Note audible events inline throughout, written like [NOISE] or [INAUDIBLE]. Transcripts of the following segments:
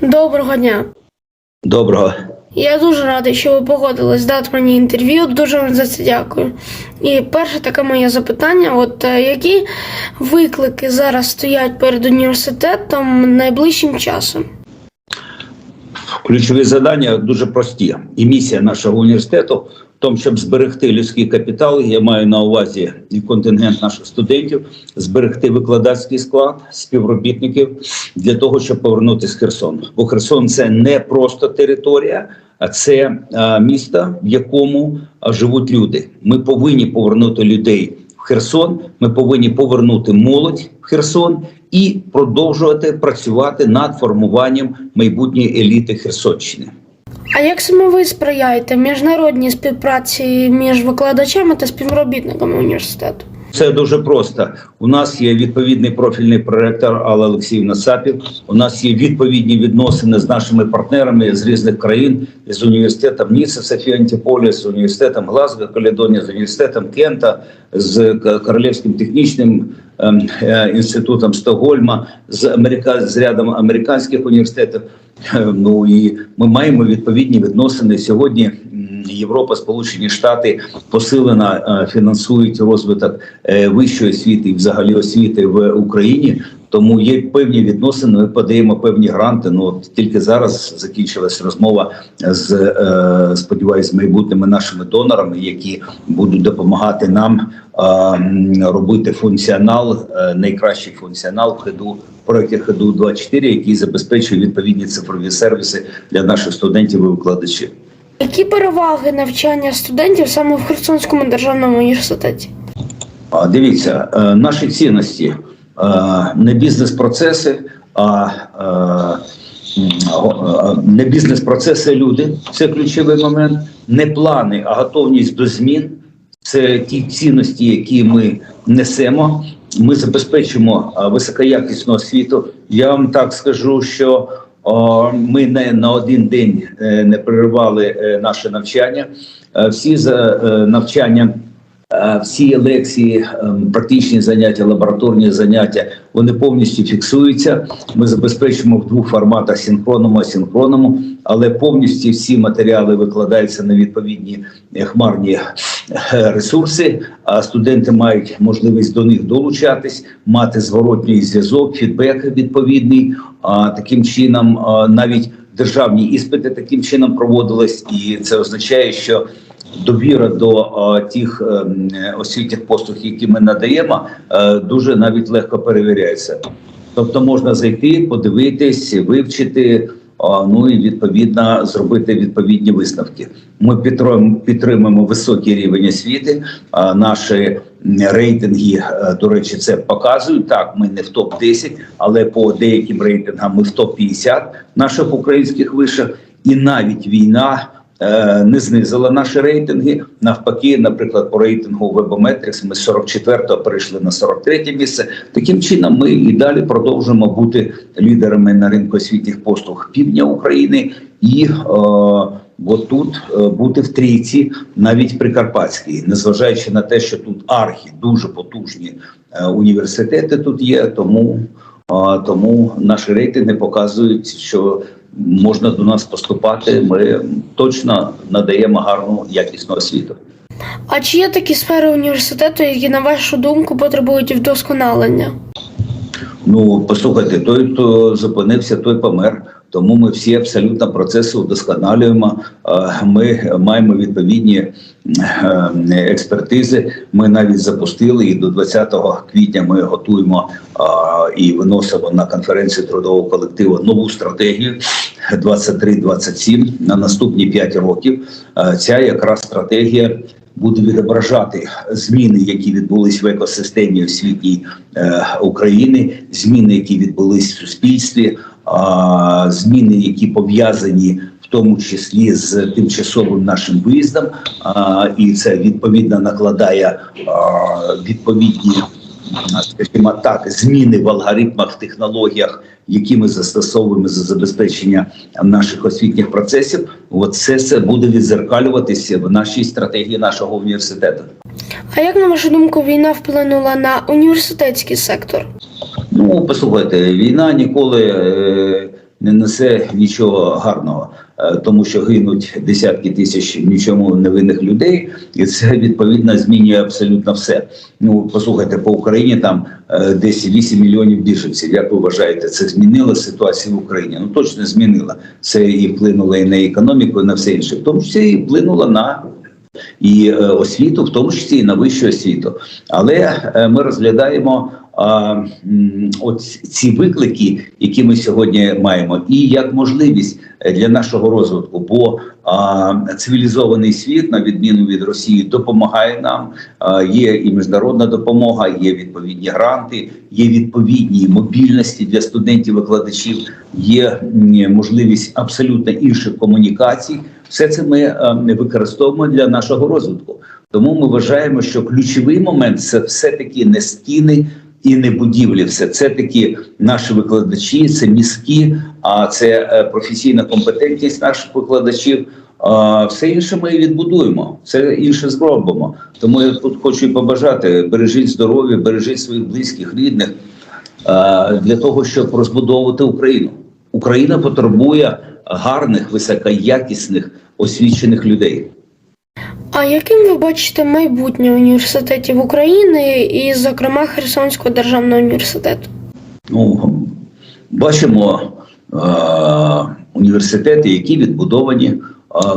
Доброго дня. Доброго. Я дуже радий, що ви погодились дати мені інтерв'ю. Дуже вам за це дякую. І перше таке моє запитання: от е, які виклики зараз стоять перед університетом найближчим часом? Ключові завдання дуже прості. І місія нашого університету тому, щоб зберегти людський капітал. Я маю на увазі контингент наших студентів, зберегти викладацький склад співробітників для того, щоб повернутися в Херсон. Бо Херсон це не просто територія, а це місто, в якому живуть люди. Ми повинні повернути людей в Херсон. Ми повинні повернути молодь в Херсон і продовжувати працювати над формуванням майбутньої еліти Херсонщини. А як саме ви сприяєте міжнародній співпраці між викладачами та співробітниками університету? Це дуже просто. У нас є відповідний профільний проректор Алла Олексіївна Сапів. У нас є відповідні відносини з нашими партнерами з різних країн з університетом Ніцца Софія Антиполі, з університетом Глазго, Каледонія, з університетом Кента, з Королівським технічним ем, е, інститутом Стокгольма, з Америка з рядом американських університетів. Е, Ну і ми маємо відповідні відносини сьогодні. Європа, Сполучені Штати посилено е, фінансують розвиток е, вищої освіти і взагалі освіти в Україні. Тому є певні відносини. Ми подаємо певні гранти. Ну от тільки зараз закінчилась розмова з е, сподіваюсь, майбутніми нашими донорами, які будуть допомагати нам е, робити функціонал, найкращий функціонал в проєкті ходу 24 який забезпечує відповідні цифрові сервіси для наших студентів і викладачів. Які переваги навчання студентів саме в Херсонському державному університеті? Дивіться, е, наші цінності е, не бізнес-процеси, а е, не бізнес-процеси, люди. Це ключовий момент. Не плани, а готовність до змін. Це ті цінності, які ми несемо. Ми забезпечимо високоякісну освіту. Я вам так скажу, що ми не на один день е, не перервали е, наше навчання. Е, Всі за навчання Всі лекції, ем, практичні заняття, лабораторні заняття, вони повністю фіксуються. Ми забезпечуємо в двох форматах синхронному, асинхронному, але повністю всі матеріали викладаються на відповідні е, хмарні е, ресурси. А студенти мають можливість до них долучатись, мати зворотній зв'язок, фідбек відповідний. А таким чином, навіть державні іспити таким чином проводились, і це означає, що довіра до тих е, освітніх послуг, які ми надаємо, е, дуже навіть легко перевіряється. Тобто можна зайти, подивитись, вивчити. Ну і відповідно зробити відповідні висновки. Ми підтримуємо, високий рівень освіти. Наші рейтинги, е, до речі, це показують. Так, ми не в топ 10 але по деяким рейтингам ми в топ 50 наших українських вишах, і навіть війна не знизила наші рейтинги. Навпаки, наприклад, по рейтингу Webometrics ми з 44-го перейшли на 43 місце. Таким чином, ми і далі продовжуємо бути лідерами на ринку освітніх послуг півдня України і. Е, От тут е, бути в трійці, навіть Прикарпатській, незважаючи на те, що тут архі дуже потужні е, університети тут є, тому, е, тому наші рейтинги показують, що можна до нас поступати. Ми точно надаємо гарну якісну освіту. А чи є такі сфери університету, які, на вашу думку, потребують вдосконалення? Ну послухайте, той, хто зупинився, той помер. Тому ми всі абсолютно процеси удосконалюємо. Е, Ми маємо відповідні е, експертизи. Ми навіть запустили і до 20 квітня ми готуємо е, і виносимо на конференцію трудового колективу нову стратегію 23-27 на наступні 5 років. Ця якраз стратегія буде відображати зміни, які відбулись в екосистемі освітній е, України, зміни, які відбулись в суспільстві, а, зміни, які пов'язані в тому числі з тимчасовим нашим виїздом, а, і це відповідно накладає а, відповідні скажімо так, зміни в алгоритмах, технологіях, які ми застосовуємо за забезпечення наших освітніх процесів. От це, це буде відзеркалюватися в нашій стратегії нашого університету. А як на вашу думку, війна вплинула на університетський сектор? Ну, послухайте, війна ніколи е, не несе нічого гарного, тому що гинуть десятки тисяч нічому невинних людей, і це відповідно змінює абсолютно все. Ну, послухайте, по Україні там е, десь 8 мільйонів біженців. Як ви вважаєте, це змінило ситуацію в Україні? Ну точно змінило. Це і вплинуло і на економіку, і на все інше. В тому числі і вплинуло на і е, освіту, в тому числі і на вищу освіту. Але е, ми розглядаємо от ці виклики, які ми сьогодні маємо, і як можливість для нашого розвитку. Бо цивілізований світ, на відміну від Росії, допомагає нам. Є і міжнародна допомога, є відповідні гранти, є відповідні мобільності для студентів-викладачів, є можливість абсолютно інших комунікацій. Все це ми е, використовуємо для нашого розвитку. Тому ми вважаємо, що ключовий момент це все-таки не стіни і не будівлі. Все це таки наші викладачі, це мізки, а це е, професійна компетентність наших викладачів. Все інше ми відбудуємо, це інше зробимо. Тому я тут хочу побажати: бережіть здоров'я, бережіть своїх близьких, рідних е, для того, щоб розбудовувати Україну. Україна потребує гарних, високоякісних, освічених людей. А яким ви бачите майбутнє університетів України і, зокрема, Херсонського державного університету? Ну, бачимо е- університети, які відбудовані, е-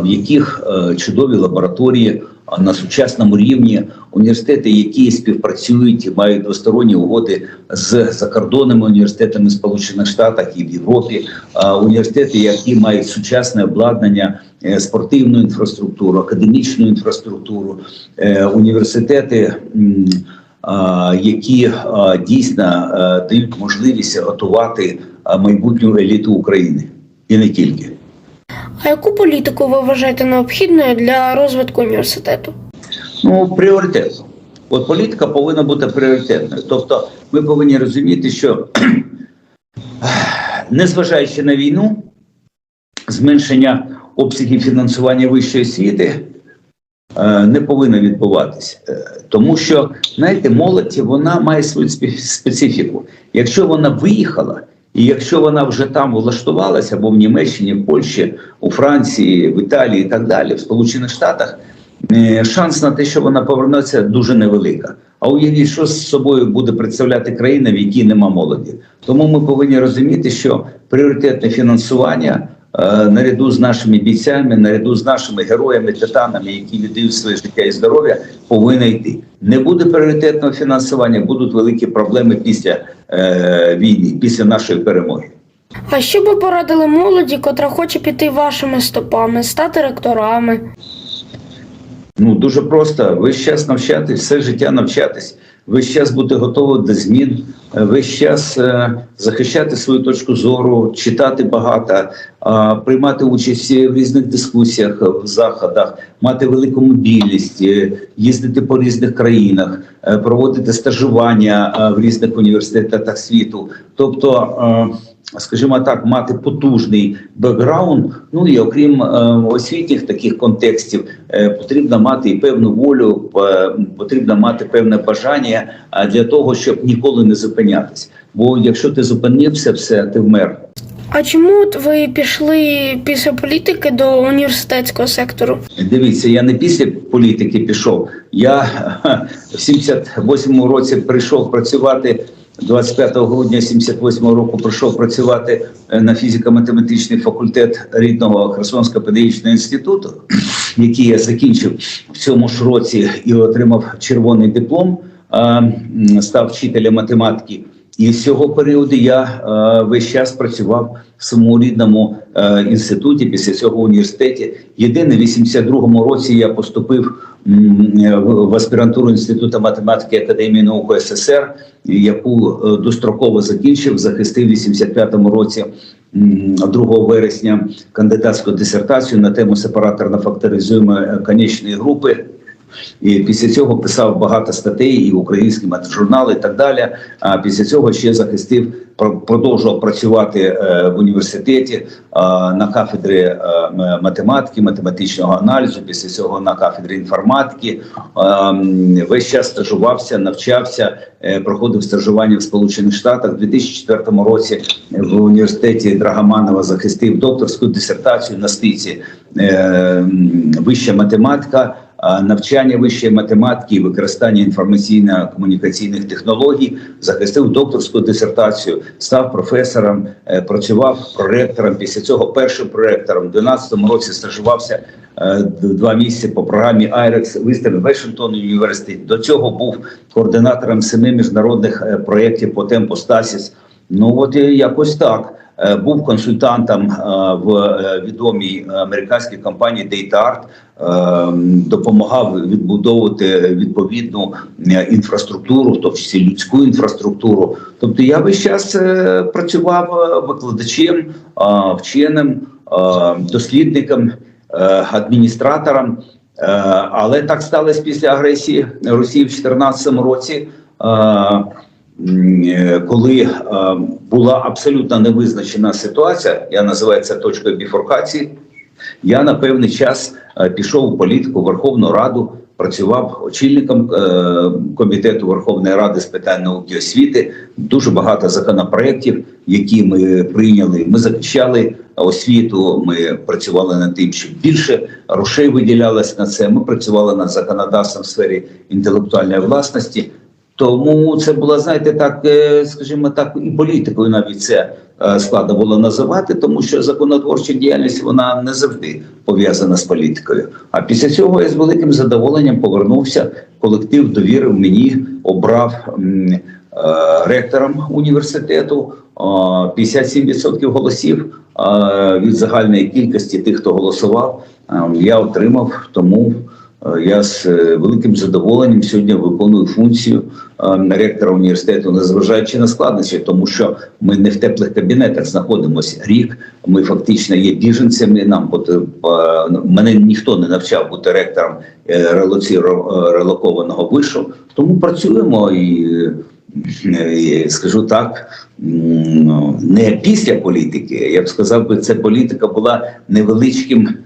в яких е- чудові лабораторії на сучасному рівні, університети, які співпрацюють і мають двосторонні угоди з закордонними університетами Сполучених Штатів і в Європі, е- університети, які мають сучасне обладнання, е, спортивну інфраструктуру, академічну інфраструктуру, е- університети. які дійсно дають можливість готувати майбутню еліту України і не тільки. А яку політику ви вважаєте необхідною для розвитку університету? Ну, пріоритет. От політика повинна бути пріоритетною. Тобто, ми повинні розуміти, що [CLEARS THROAT] незважаючи на війну, зменшення обсягів фінансування вищої освіти е, не повинно відбуватися. Е, Тому що, знаєте, молодь вона має свою специфіку. Якщо вона виїхала, і якщо вона вже там влаштувалася, або в Німеччині, в Польщі, у Франції, в Італії і так далі, в Сполучених Штатах, е, шанс на те, що вона повернеться, дуже невелика. А уявіть, що з собою буде представляти країна, в якій нема молоді. Тому ми повинні розуміти, що пріоритетне фінансування наряду з нашими бійцями, наряду з нашими героями, титанами, які віддають своє життя і здоров'я, повинно йти. Не буде пріоритетного фінансування, будуть великі проблеми після е, війни, після нашої перемоги. А що би порадили молоді, котра хоче піти вашими стопами, стати ректорами? Ну дуже просто весь час навчатись, все життя навчатись, весь час бути готовим до змін, е, весь час е, захищати свою точку зору, читати багато, е, приймати участь в різних дискусіях, в заходах, мати велику мобільність, е, їздити по різних країнах, е, проводити стажування е, в різних університетах світу. Тобто. е, скажімо так, мати потужний бекграунд. Ну і окрім е, освітніх таких контекстів, е, потрібно мати і певну волю, е, потрібно мати певне бажання е, для того, щоб ніколи не зупинятись. Бо якщо ти зупинився, все ти вмер. А чому от ви пішли після політики до університетського сектору? Дивіться, я не після політики пішов. Я в 78-му році прийшов працювати. 25 грудня 78 року прийшов працювати е, на фізико-математичний факультет рідного Херсонського педагогічного інституту, [CLEARS THROAT] який я закінчив в цьому ж році і отримав червоний диплом, став вчителем математики. І з цього періоду я е, весь час працював в своєму рідному е, інституті, після цього університеті. Єдине, в 82-му році я поступив е, в аспірантуру Інституту математики Академії наук СССР, яку е, достроково закінчив, захистив в 85-му році. м, 2 вересня кандидатську дисертацію на тему сепараторно факторизуємої конечної групи І після цього писав багато статей і українські журнали, і так далі. А після цього ще захистив, про- продовжував працювати е, в університеті на кафедрі е, математики, математичного аналізу. Після цього на кафедрі інформатики. Весь час стажувався, навчався, е, проходив стажування в Сполучених Штатах. У 2004 році в університеті Драгоманова захистив докторську дисертацію на стиці вища математика. Навчання вищої математики і використання інформаційно-комунікаційних технологій захистив докторську дисертацію, став професором, е, працював проректором. Після цього першим проректором. У 2012 році стажувався е, два місяці по програмі IREX Вистер Вашингтон Університет. До цього був координатором семи міжнародних е, проєктів по темпу Стасіс. Ну от якось так. Е, Був консультантом е, в е, відомій американській компанії DataArt, допомагав відбудовувати відповідну інфраструктуру, в тому числі людську інфраструктуру. Тобто я весь час працював викладачем, вченим, дослідником, адміністратором. Але так сталося після агресії Росії в 2014 році. Е, коли е, була абсолютно невизначена ситуація, я називаю це точкою біфуркації. Я на певний час е, пішов у політику Верховну Раду, працював очільником комітету Верховної Ради з питань науки і освіти. Дуже багато законопроєктів, які ми прийняли. Ми захищали освіту. Ми працювали над тим, щоб більше грошей виділялось на це. Ми працювали над законодавством в сфері інтелектуальної власності. Тому це було, знаєте, так, е, скажімо так, і політикою навіть це е, складно було називати, тому що законотворча діяльність вона не завжди пов'язана з політикою. А після цього я з великим задоволенням повернувся. Колектив довірив мені, обрав е, ректором університету. Е, 57% голосів е, від загальної кількості тих, хто голосував, е, я отримав. Тому Я з е, великим задоволенням сьогодні виконую функцію е, ректора університету, незважаючи на складнощі, тому що ми не в теплих кабінетах знаходимося рік. Ми фактично є біженцями. Нам е, мене ніхто не навчав бути ректором е, е, релокованого вишу, тому працюємо і. е, Скажу так, не після політики. Я б сказав, би, це політика була невеличким е, е,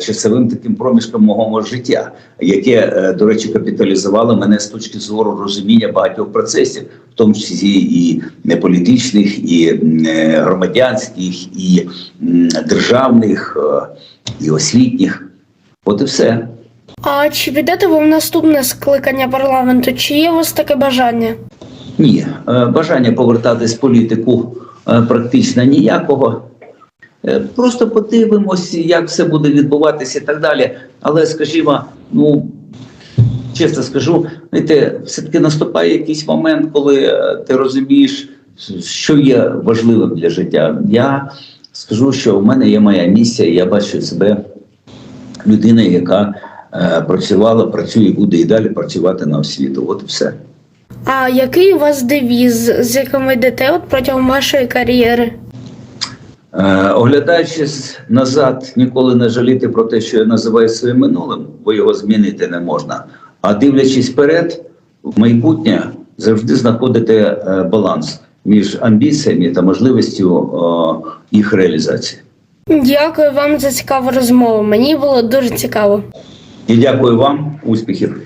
часовим таким проміжком мого життя, яке, е, до речі, капіталізувало мене з точки зору розуміння багатьох процесів, в тому числі і не політичних, і е, громадянських, і державних, е, і освітніх. От і все. А чи підете ви в наступне скликання парламенту? Чи є у вас таке бажання? Ні, е, бажання повертатись в політику е, практично ніякого. Е, Просто подивимось, як все буде відбуватися і так далі. Але, скажімо, ну чесно скажу, знаєте, все-таки наступає якийсь момент, коли е, ти розумієш, що є важливим для життя. Я скажу, що в мене є моя місія, і я бачу себе людиною, яка е, працювала, працює буде і далі працювати на освіту. От і все. А який у вас девіз, з яким ви йдете от протягом вашої кар'єри? Е, Оглядаючись назад, ніколи не жаліти про те, що я називаю своїм минулим, бо його змінити не можна. А дивлячись вперед, в майбутнє завжди знаходити е, баланс між амбіціями та можливістю е, їх реалізації. Дякую вам за цікаву розмову. Мені було дуже цікаво. І дякую вам, успіхів.